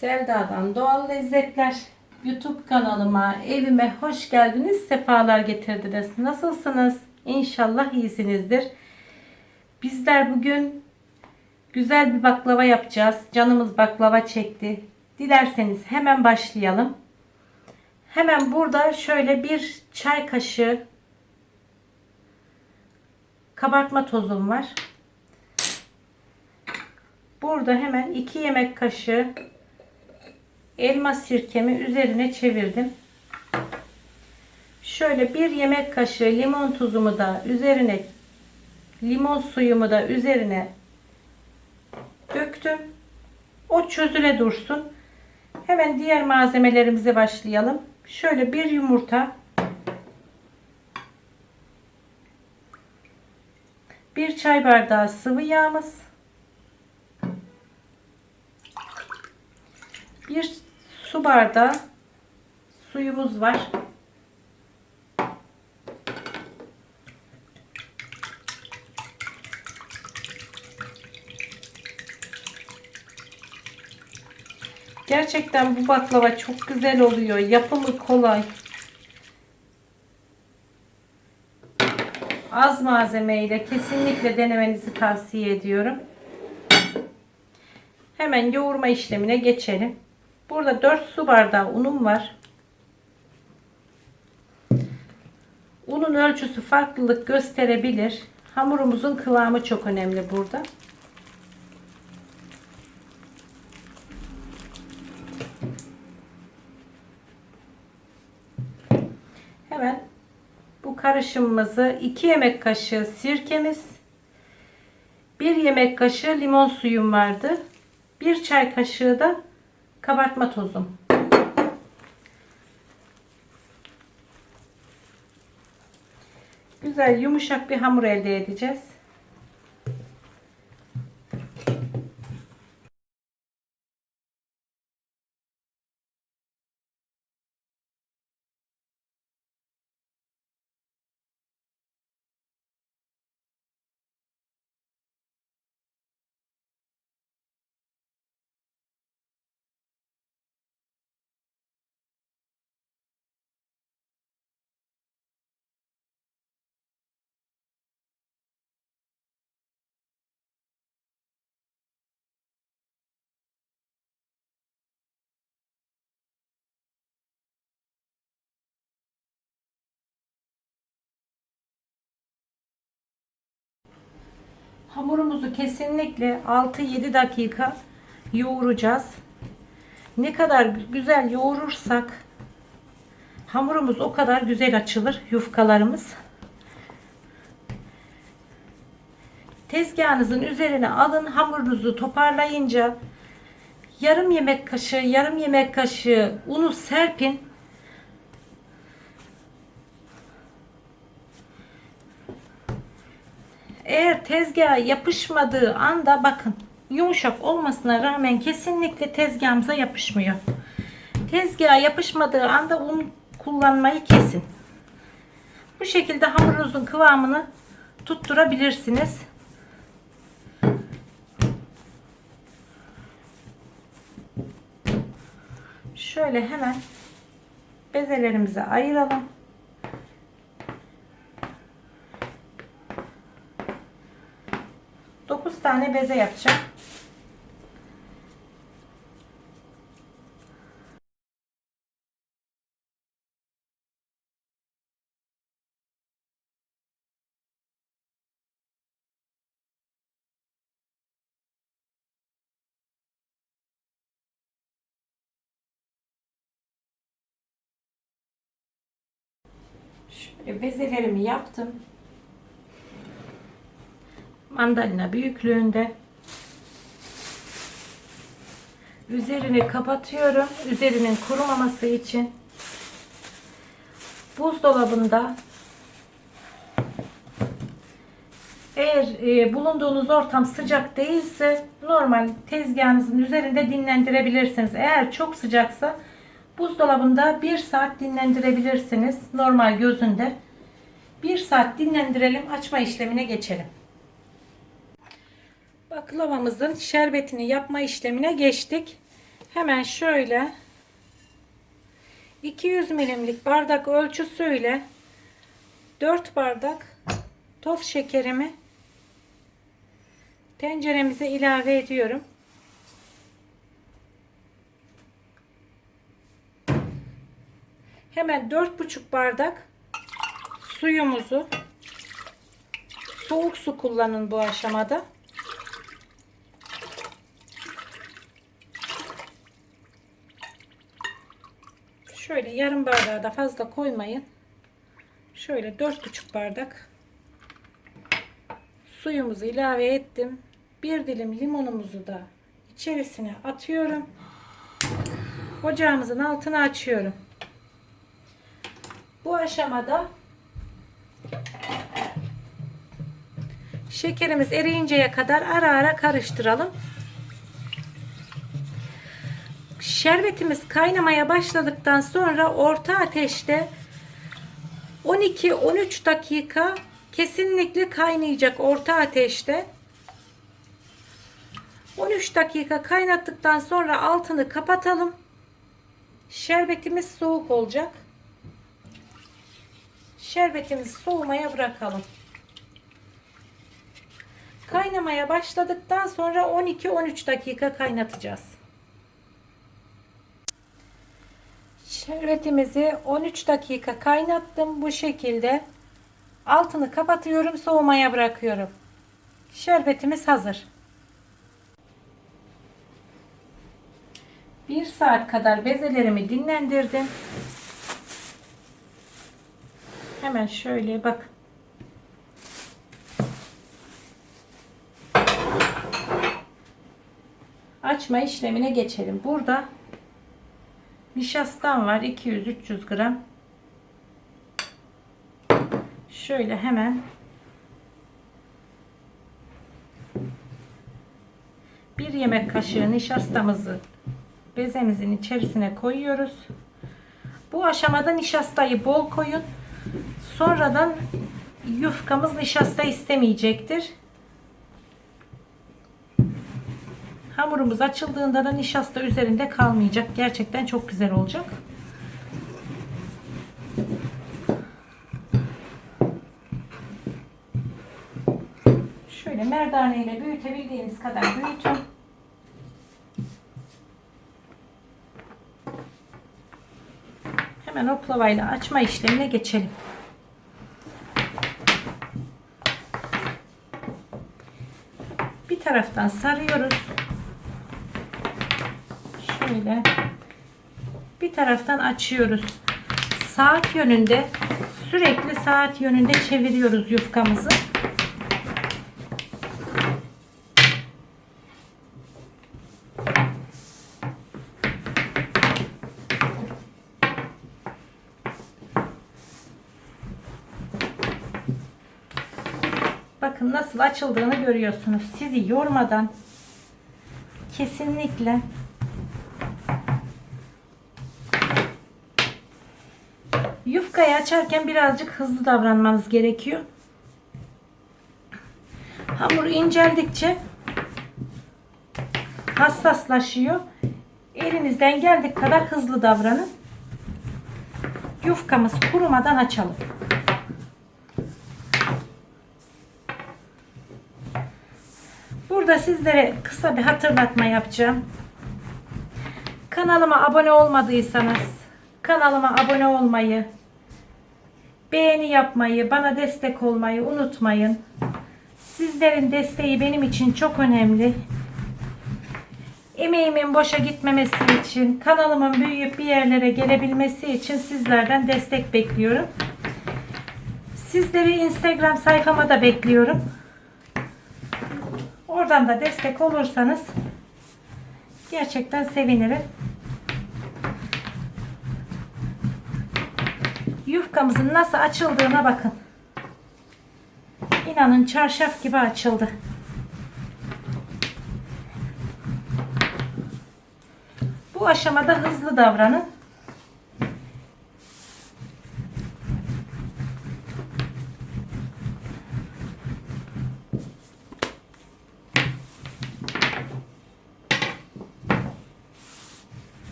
Sevda'dan Doğal Lezzetler YouTube kanalıma, evime hoş geldiniz. Sefalar getirdiniz. Nasılsınız? İnşallah iyisinizdir. Bizler bugün güzel bir baklava yapacağız. Canımız baklava çekti. Dilerseniz hemen başlayalım. Hemen burada şöyle bir çay kaşığı kabartma tozum var. Burada hemen 2 yemek kaşığı elma sirkemi üzerine çevirdim. Şöyle bir yemek kaşığı limon tuzumu da üzerine limon suyumu da üzerine döktüm. O çözüle dursun. Hemen diğer malzemelerimize başlayalım. Şöyle bir yumurta bir çay bardağı sıvı yağımız bir su bardağı suyumuz var. Gerçekten bu baklava çok güzel oluyor. Yapımı kolay. Az malzemeyle kesinlikle denemenizi tavsiye ediyorum. Hemen yoğurma işlemine geçelim. Burada 4 su bardağı unum var. Unun ölçüsü farklılık gösterebilir. Hamurumuzun kıvamı çok önemli burada. Hemen bu karışımımızı 2 yemek kaşığı sirkemiz, 1 yemek kaşığı limon suyum vardı. 1 çay kaşığı da kabartma tozum. Güzel yumuşak bir hamur elde edeceğiz. Hamurumuzu kesinlikle 6-7 dakika yoğuracağız. Ne kadar güzel yoğurursak hamurumuz o kadar güzel açılır yufkalarımız. Tezgahınızın üzerine alın hamurunuzu toparlayınca yarım yemek kaşığı yarım yemek kaşığı unu serpin. Eğer tezgaha yapışmadığı anda bakın yumuşak olmasına rağmen kesinlikle tezgahımıza yapışmıyor. Tezgaha yapışmadığı anda un kullanmayı kesin. Bu şekilde hamurunuzun kıvamını tutturabilirsiniz. Şöyle hemen bezelerimizi ayıralım. Tane beze yapacağım. Bezelerimi yaptım. Mandalina büyüklüğünde. Üzerini kapatıyorum. Üzerinin kurumaması için. Buzdolabında eğer e, bulunduğunuz ortam sıcak değilse normal tezgahınızın üzerinde dinlendirebilirsiniz. Eğer çok sıcaksa buzdolabında 1 saat dinlendirebilirsiniz. Normal gözünde. 1 saat dinlendirelim. Açma işlemine geçelim. Baklavamızın şerbetini yapma işlemine geçtik. Hemen şöyle 200 milimlik bardak ölçüsüyle 4 bardak toz şekerimi tenceremize ilave ediyorum. Hemen 4,5 bardak suyumuzu soğuk su kullanın bu aşamada. Şöyle yarım bardağı da fazla koymayın. Şöyle 4,5 bardak suyumuzu ilave ettim. Bir dilim limonumuzu da içerisine atıyorum. Ocağımızın altını açıyorum. Bu aşamada şekerimiz eriyinceye kadar ara ara karıştıralım. Şerbetimiz kaynamaya başladıktan sonra orta ateşte 12-13 dakika kesinlikle kaynayacak orta ateşte. 13 dakika kaynattıktan sonra altını kapatalım. Şerbetimiz soğuk olacak. Şerbetimizi soğumaya bırakalım. Kaynamaya başladıktan sonra 12-13 dakika kaynatacağız. Şerbetimizi 13 dakika kaynattım. Bu şekilde altını kapatıyorum. Soğumaya bırakıyorum. Şerbetimiz hazır. 1 saat kadar bezelerimi dinlendirdim. Hemen şöyle bak. Açma işlemine geçelim. Burada nişastam var 200-300 gram. Şöyle hemen bir yemek kaşığı nişastamızı bezemizin içerisine koyuyoruz. Bu aşamada nişastayı bol koyun. Sonradan yufkamız nişasta istemeyecektir. Hamurumuz açıldığında da nişasta üzerinde kalmayacak. Gerçekten çok güzel olacak. Şöyle merdane ile büyütebildiğiniz kadar büyütün. Hemen oklavayla açma işlemine geçelim. Bir taraftan sarıyoruz. Şöyle bir taraftan açıyoruz. Saat yönünde sürekli saat yönünde çeviriyoruz yufkamızı. Bakın nasıl açıldığını görüyorsunuz. Sizi yormadan kesinlikle yufkayı açarken birazcık hızlı davranmanız gerekiyor. Hamur inceldikçe hassaslaşıyor. Elinizden geldiği kadar hızlı davranın. Yufkamız kurumadan açalım. Burada sizlere kısa bir hatırlatma yapacağım. Kanalıma abone olmadıysanız kanalıma abone olmayı, beğeni yapmayı, bana destek olmayı unutmayın. Sizlerin desteği benim için çok önemli. Emeğimin boşa gitmemesi için, kanalımın büyüyüp bir yerlere gelebilmesi için sizlerden destek bekliyorum. Sizleri Instagram sayfama da bekliyorum. Oradan da destek olursanız gerçekten sevinirim. Yufkamızın nasıl açıldığına bakın. İnanın çarşaf gibi açıldı. Bu aşamada hızlı davranın.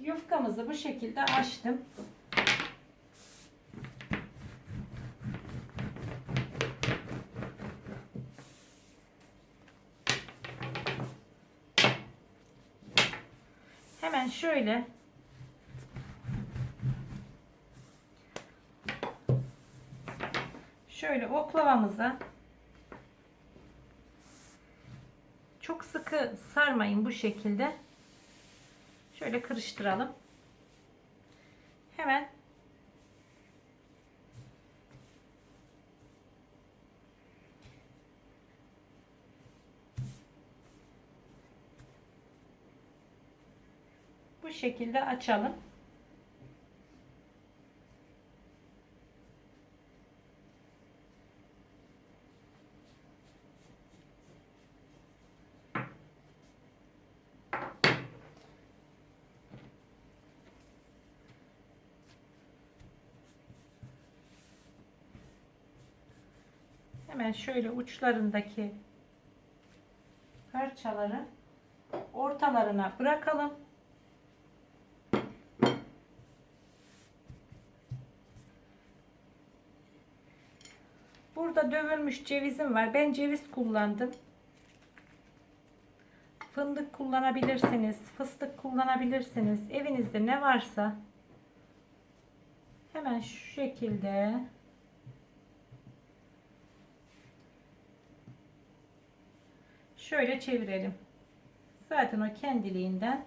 Yufkamızı bu şekilde açtım. Hemen şöyle şöyle oklavamıza çok sıkı sarmayın bu şekilde. Şöyle karıştıralım. Hemen bu şekilde açalım. Hemen şöyle uçlarındaki parçaları ortalarına bırakalım. Burada dövülmüş cevizim var. Ben ceviz kullandım. Fındık kullanabilirsiniz. Fıstık kullanabilirsiniz. Evinizde ne varsa hemen şu şekilde şöyle çevirelim. Zaten o kendiliğinden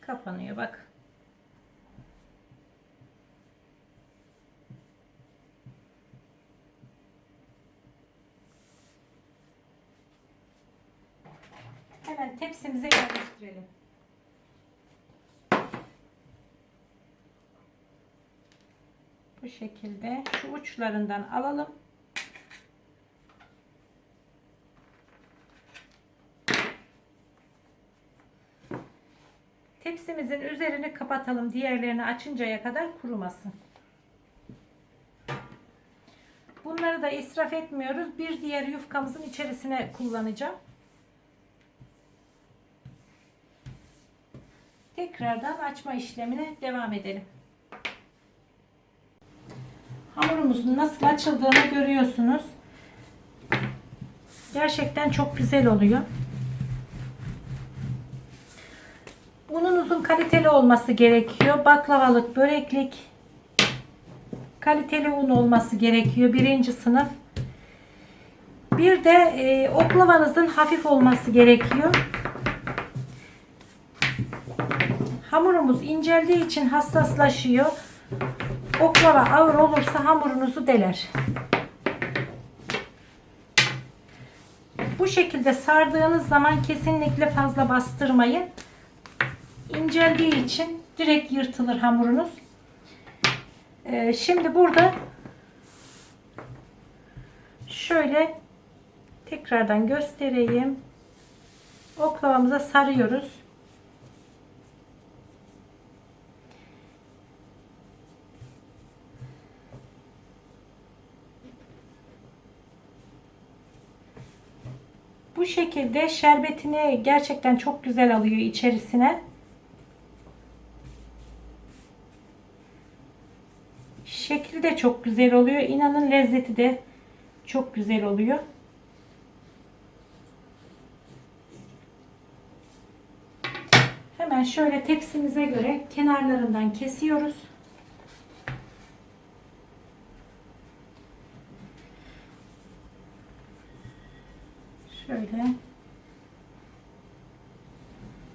kapanıyor. Bak. Hemen tepsimize yerleştirelim. Bu şekilde şu uçlarından alalım. Tepsimizin üzerini kapatalım. Diğerlerini açıncaya kadar kurumasın. Bunları da israf etmiyoruz. Bir diğer yufkamızın içerisine kullanacağım. Tekrardan açma işlemine devam edelim. Hamurumuzun nasıl açıldığını görüyorsunuz. Gerçekten çok güzel oluyor. Ununuzun kaliteli olması gerekiyor. Baklavalık, böreklik kaliteli un olması gerekiyor. Birinci sınıf. Bir de e, oklavanızın hafif olması gerekiyor. Hamurumuz inceldiği için hassaslaşıyor. Oklava ağır olursa hamurunuzu deler. Bu şekilde sardığınız zaman kesinlikle fazla bastırmayın. İnceldiği için direkt yırtılır hamurunuz. Ee, şimdi burada şöyle tekrardan göstereyim. Oklavamıza sarıyoruz. Bu şekilde şerbetini gerçekten çok güzel alıyor içerisine. Şekli de çok güzel oluyor. İnanın lezzeti de çok güzel oluyor. Hemen şöyle tepsimize göre kenarlarından kesiyoruz. Şöyle.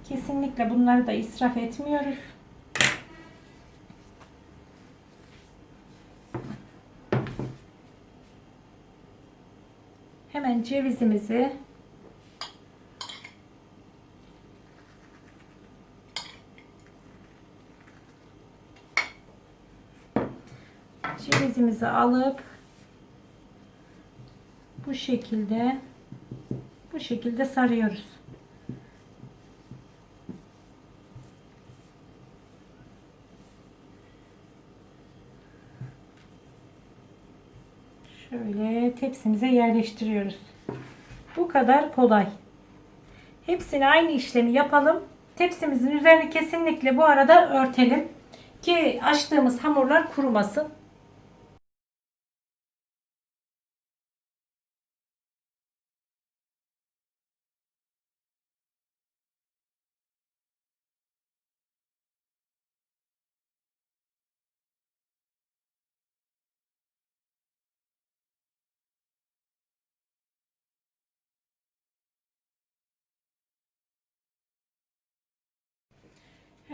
Kesinlikle bunları da israf etmiyoruz. Hemen cevizimizi cevizimizi alıp bu şekilde bu şekilde sarıyoruz. Şöyle tepsimize yerleştiriyoruz. Bu kadar kolay. Hepsini aynı işlemi yapalım. tepsimizin üzerini kesinlikle bu arada örtelim. Ki açtığımız hamurlar kurumasın.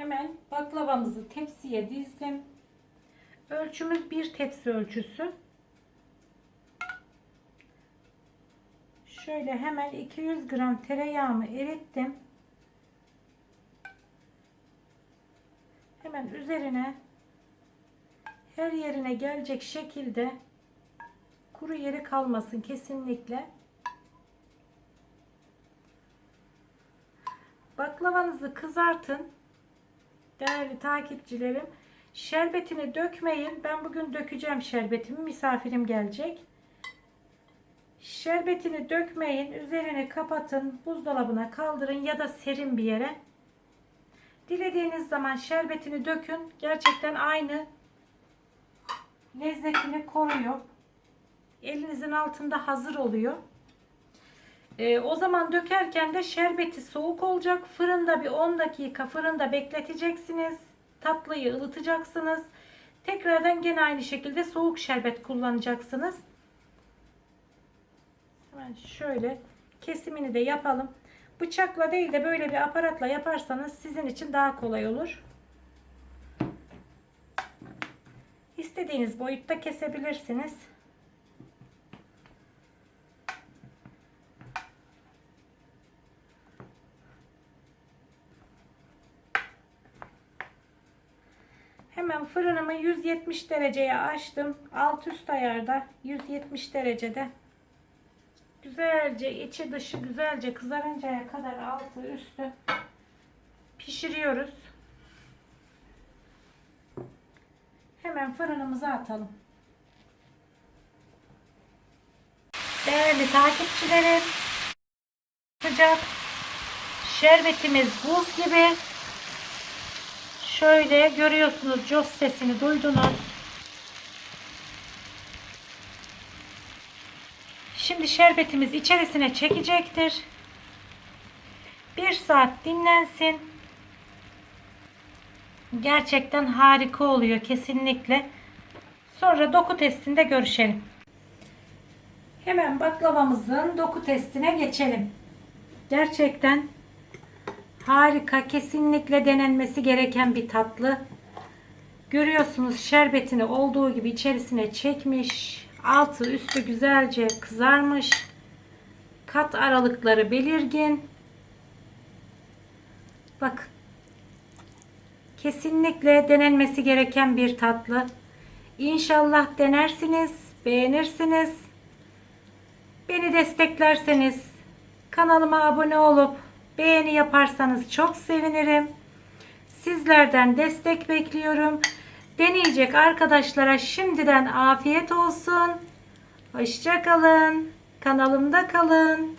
Hemen baklavamızı tepsiye dizdim. Ölçümüz bir tepsi ölçüsü. Şöyle hemen 200 gram tereyağımı erittim. Hemen üzerine her yerine gelecek şekilde kuru yeri kalmasın kesinlikle. Baklavanızı kızartın. Değerli takipçilerim, şerbetini dökmeyin. Ben bugün dökeceğim şerbetimi. Misafirim gelecek. Şerbetini dökmeyin. Üzerini kapatın. Buzdolabına kaldırın ya da serin bir yere. Dilediğiniz zaman şerbetini dökün. Gerçekten aynı lezzetini koruyor. Elinizin altında hazır oluyor. Ee, o zaman dökerken de şerbeti soğuk olacak. Fırında bir 10 dakika fırında bekleteceksiniz. Tatlıyı ılıtacaksınız. Tekrardan gene aynı şekilde soğuk şerbet kullanacaksınız. Hemen şöyle kesimini de yapalım. Bıçakla değil de böyle bir aparatla yaparsanız sizin için daha kolay olur. İstediğiniz boyutta kesebilirsiniz. Hemen fırınımı 170 dereceye açtım. Alt üst ayarda 170 derecede. Güzelce içi dışı güzelce kızarıncaya kadar altı üstü pişiriyoruz. Hemen fırınımıza atalım. Değerli takipçilerim, sıcak şerbetimiz buz gibi. Şöyle görüyorsunuz cos sesini duydunuz. Şimdi şerbetimiz içerisine çekecektir. Bir saat dinlensin. Gerçekten harika oluyor kesinlikle. Sonra doku testinde görüşelim. Hemen baklavamızın doku testine geçelim. Gerçekten harika, kesinlikle denenmesi gereken bir tatlı. Görüyorsunuz şerbetini olduğu gibi içerisine çekmiş. Altı üstü güzelce kızarmış. Kat aralıkları belirgin. Bakın. Kesinlikle denenmesi gereken bir tatlı. İnşallah denersiniz, beğenirsiniz. Beni desteklerseniz, kanalıma abone olup beğeni yaparsanız çok sevinirim. Sizlerden destek bekliyorum. Deneyecek arkadaşlara şimdiden afiyet olsun. Hoşça kalın. Kanalımda kalın.